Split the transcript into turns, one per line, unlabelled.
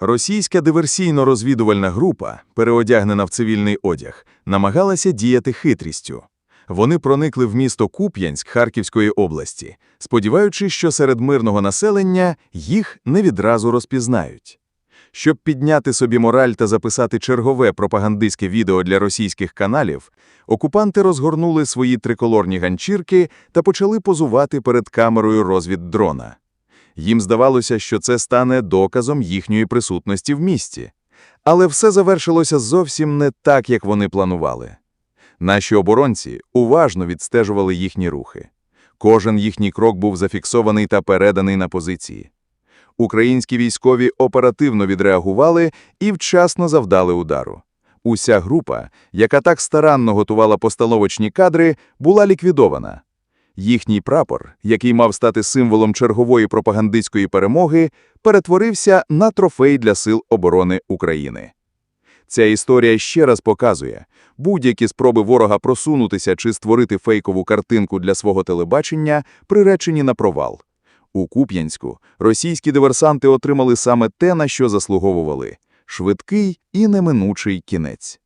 Російська диверсійно-розвідувальна група, переодягнена в цивільний одяг, намагалася діяти хитрістю. Вони проникли в місто Куп'янськ Харківської області, сподіваючись, що серед мирного населення їх не відразу розпізнають. Щоб підняти собі мораль та записати чергове пропагандистське відео для російських каналів, окупанти розгорнули свої триколорні ганчірки та почали позувати перед камерою розвіддрона. Їм здавалося, що це стане доказом їхньої присутності в місті. Але все завершилося зовсім не так, як вони планували. Наші оборонці уважно відстежували їхні рухи. Кожен їхній крок був зафіксований та переданий на позиції. Українські військові оперативно відреагували і вчасно завдали удару. Уся група, яка так старанно готувала постановочні кадри, була ліквідована. Їхній прапор, який мав стати символом чергової пропагандистської перемоги, перетворився на трофей для Сил оборони України. Ця історія ще раз показує, будь-які спроби ворога просунутися чи створити фейкову картинку для свого телебачення приречені на провал. У Куп'янську російські диверсанти отримали саме те, на що заслуговували – швидкий і неминучий кінець.